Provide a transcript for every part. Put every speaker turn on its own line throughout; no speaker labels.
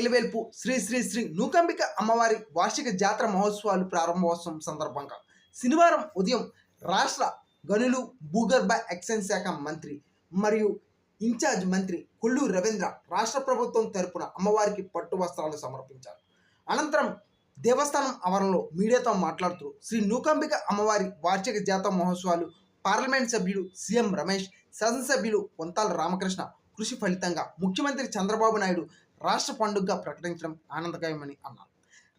శ్రీ శ్రీ శ్రీ నూకంబిక అమ్మవారి వార్షిక జాతర మహోత్సవాలు ప్రారంభోత్సవం సందర్భంగా శనివారం ఉదయం రాష్ట్ర గనులు భూగర్భ ఎక్సైజ్ శాఖ మంత్రి మరియు ఇన్ఛార్జ్ మంత్రి కొల్లు రవీంద్ర రాష్ట్ర ప్రభుత్వం తరపున అమ్మవారికి పట్టు వస్త్రాలు సమర్పించారు. అనంతరం దేవస్థానం ఆవరణలో మీడియాతో మాట్లాడుతూ శ్రీ నూకంబిక అమ్మవారి వార్షిక జాతర మహోత్సవాలు పార్లమెంట్ సభ్యులు సీఎం రమేష్ శాసనసభ్యులు వంతాల రామకృష్ణ కృషి ఫలితంగా ముఖ్యమంత్రి చంద్రబాబు నాయుడు రాష్ట్ర పండుగగా ప్రకటించడం ఆనందకరమని అన్నారు.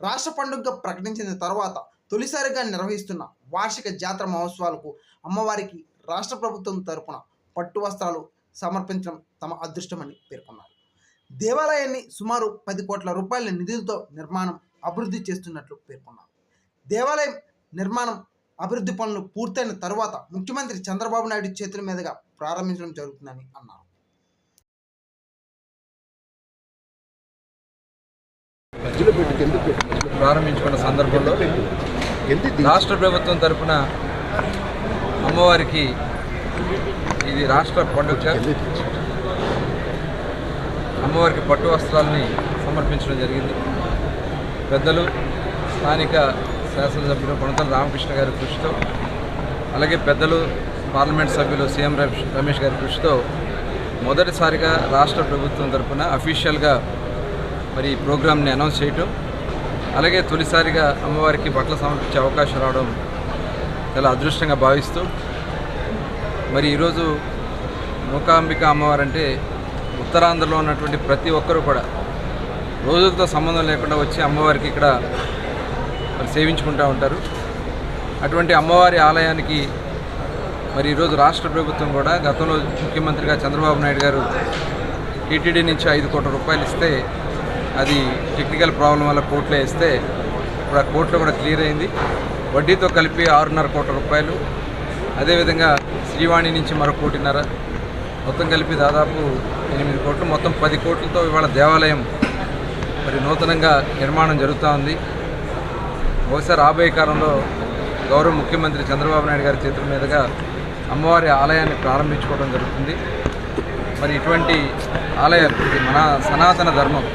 రాష్ట్ర పండుగగా ప్రకటించిన తర్వాత తొలిసారిగా నిర్వహిస్తున్న వార్షిక జాతర మహోత్సవాలకు అమ్మవారికి రాష్ట్ర ప్రభుత్వం తరపున పట్టు వస్త్రాలు సమర్పించడం తమ అదృష్టమని పేర్కొన్నారు. దేవాలయాన్ని సుమారు పది కోట్ల రూపాయల నిధులతో నిర్మాణం అభివృద్ధి చేస్తున్నట్లు పేర్కొన్నారు. దేవాలయం నిర్మాణం అభివృద్ధి పనులు పూర్తయిన తర్వాత ముఖ్యమంత్రి చంద్రబాబు నాయుడు చేతుల మీదుగా ప్రారంభించడం జరుగుతుందని అన్నారు.
ప్రారంభించుకున్న సందర్భంలో. రాష్ట్ర ప్రభుత్వం తరపున అమ్మవారికి ఇది రాష్ట్ర పండుగ. అమ్మవారికి పట్టు వస్త్రాలని సమర్పించడం జరిగింది పెద్దలు స్థానిక శాసనసభ్యులు కొనతల రామకృష్ణ గారి కృషితో అలాగే పెద్దలు పార్లమెంట్ సభ్యులు సీఎం రమేష్ గారి కృషితో మొదటిసారిగా రాష్ట్ర ప్రభుత్వం తరపున అఫీషియల్గా మరి ఈ ప్రోగ్రామ్ని అనౌన్స్ చేయటం అలాగే తొలిసారిగా అమ్మవారికి బట్టలు సమర్పించే అవకాశం రావడం చాలా అదృష్టంగా భావిస్తూ మరి ఈరోజు మూకాంబిక అమ్మవారు అంటే ఉత్తరాంధ్రలో ఉన్నటువంటి ప్రతి ఒక్కరూ కూడా రోజులతో సంబంధం లేకుండా వచ్చి అమ్మవారికి ఇక్కడ మరి సేవించుకుంటూ ఉంటారు. అటువంటి అమ్మవారి ఆలయానికి మరి ఈరోజు రాష్ట్ర ప్రభుత్వం కూడా గతంలో ముఖ్యమంత్రిగా చంద్రబాబు నాయుడు గారు టీటీడీ నుంచి ఐదు కోట్ల రూపాయలు ఇస్తే అది టెక్నికల్ ప్రాబ్లం వల్ల కోర్టులో వేస్తే ఇప్పుడు ఆ కోర్టులో కూడా క్లియర్ అయింది. వడ్డీతో కలిపి ఆరున్నర కోట్ల రూపాయలు. అదేవిధంగా శ్రీవాణి నుంచి మరో కోటిన్నర. మొత్తం కలిపి దాదాపు ఎనిమిది కోట్లు. మొత్తం పది కోట్లతో ఇవాళ దేవాలయం మరి నూతనంగా నిర్మాణం జరుగుతూ ఉంది. బహుశా రాబోయే కాలంలో గౌరవ ముఖ్యమంత్రి చంద్రబాబు నాయుడు గారి చేతుల మీదుగా అమ్మవారి ఆలయాన్ని ప్రారంభించుకోవడం జరుగుతుంది. మరి ఇటువంటి ఆలయాలు ఇది మన సనాతన ధర్మం.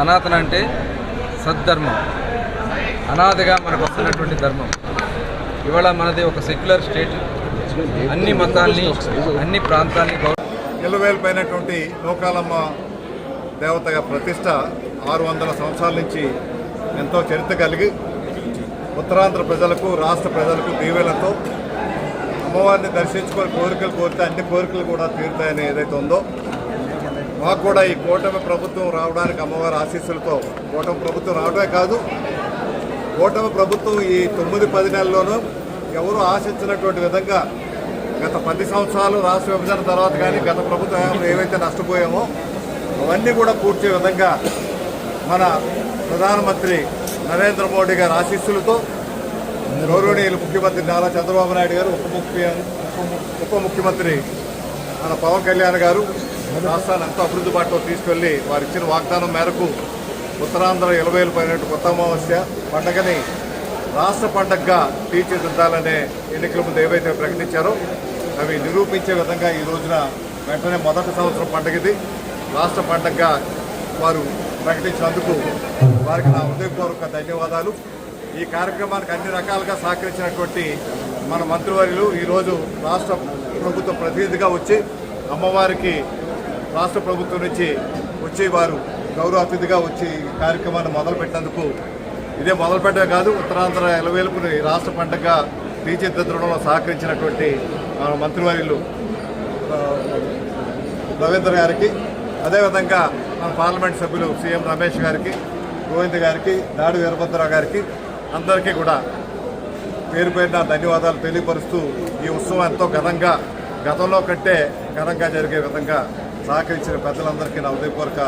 సనాతన అంటే సద్ధర్మం. అనాథగా మనకు వస్తున్నటువంటి ధర్మం. ఇవాళ మనది ఒక సెక్యులర్ స్టేట్. అన్ని మతాల్ని అన్ని ప్రాంతాల్ని
నిలువేలిపోయినటువంటి లోకాలమ్మ నూకాలమ్మ దేవతగా ప్రతిష్ట ఆరు వందల సంవత్సరాల నుంచి ఎంతో చరిత్ర కలిగి ఉత్తరాంధ్ర ప్రజలకు రాష్ట్ర ప్రజలకు దీవెలతో అమ్మవారిని దర్శించుకొని కోరికలు కోరితే అన్ని కోరికలు కూడా తీరుతాయని ఏదైతే ఉందో మాకు కూడా ఈ కూటమి ప్రభుత్వం రావడానికి అమ్మవారి ఆశీస్సులతో కూటమి ప్రభుత్వం రావడమే కాదు కూటమి ప్రభుత్వం ఈ తొమ్మిది పది నెలల్లోనూ ఎవరు ఆశించినటువంటి విధంగా గత పది సంవత్సరాలు రాష్ట్ర విభజన తర్వాత కానీ గత ప్రభుత్వం ఏవైతే నష్టపోయామో అవన్నీ కూడా పూర్తి విధంగా మన ప్రధానమంత్రి నరేంద్ర మోడీ గారి ఆశీస్సులతో గౌరవనీయులు ముఖ్యమంత్రి నారా చంద్రబాబు నాయుడు గారు ఉప ముఖ్య ఉప ముఖ్యమంత్రి మన పవన్ కళ్యాణ్ గారు రాష్ట్రాన్ని ఎంతో అభివృద్ధి బాటలో తీసుకెళ్ళి వారు ఇచ్చిన వాగ్దానం మేరకు ఉత్తరాంధ్ర ఇలవేలు పైనట్టు కొత్త అమావాస్య పండగని రాష్ట్ర పండగగా తీర్చిదిద్దాలనే ఎన్నికల ముందు ఏవైతే ప్రకటించారో అవి నిరూపించే విధంగా ఈ రోజున వెంటనే మొదటి సంవత్సరం పండగది. రాష్ట్ర పండగగా వారు ప్రకటించినందుకు వారికి నా హృదయపూర్వక ధన్యవాదాలు. ఈ కార్యక్రమానికి అన్ని రకాలుగా సహకరించినటువంటి మన మంత్రివర్యులు ఈరోజు రాష్ట్ర ప్రభుత్వ ప్రతినిధిగా వచ్చి అమ్మవారికి రాష్ట్ర ప్రభుత్వం నుంచి వచ్చేవారు గౌరవ అతిథిగా వచ్చి ఈ కార్యక్రమాన్ని మొదలుపెట్టినందుకు ఇదే మొదలుపెట్టే కాదు ఉత్తరాంధ్ర ఎలవేలుపుని రాష్ట్ర పండుగగా తీర్చిదిద్దడంలో సహకరించినటువంటి మన మంత్రివర్యులు రవీంద్ర గారికి అదేవిధంగా మన పార్లమెంట్ సభ్యులు సీఎం రమేష్ గారికి గోవింద్ గారికి దాడి వీరభద్రరావు గారికి అందరికీ కూడా పేరు పేరున ధన్యవాదాలు తెలియపరుస్తూ ఈ ఉత్సవం ఎంతో ఘనంగా గతంలో కంటే ఘనంగా జరిగే విధంగా సహకరించిన పెద్దలందరికీ నా ఉదయపూర్వక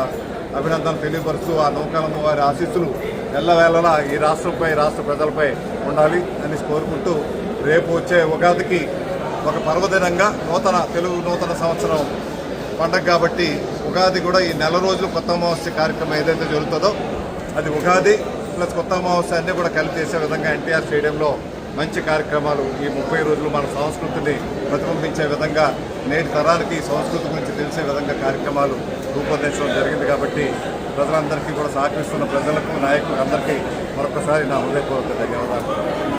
అభినందనలు తెలియపరుస్తూ ఆ నౌకాలమ్మ వారి ఆశీస్సులు ఎల్లవేళలా ఈ రాష్ట్రంపై రాష్ట్ర ప్రజలపై ఉండాలి అని కోరుకుంటూ రేపు వచ్చే ఉగాదికి ఒక పర్వదినంగా నూతన తెలుగు నూతన సంవత్సరం పండగ కాబట్టి ఉగాది కూడా ఈ నెల రోజులు కొత్త అమావాస్య కార్యక్రమం ఏదైతే జరుగుతుందో అది ఉగాది ప్లస్ కొత్త అమావాస్య అన్నీ కూడా కలిపి చేసే విధంగా ఎన్టీఆర్ స్టేడియంలో మంచి కార్యక్రమాలు ఈ ముప్పై రోజులు మన సంస్కృతిని ప్రతిబింబించే విధంగా నేటి తరాలకి ఈ సంస్కృతి గురించి తెలిసే విధంగా కార్యక్రమాలు రూపొందించడం జరిగింది కాబట్టి ప్రజలందరికీ కూడా సహకరిస్తున్న ప్రజలకు నాయకులకు అందరికీ మరొకసారి నా హృదయపూర్వక ధన్యవాదాలు.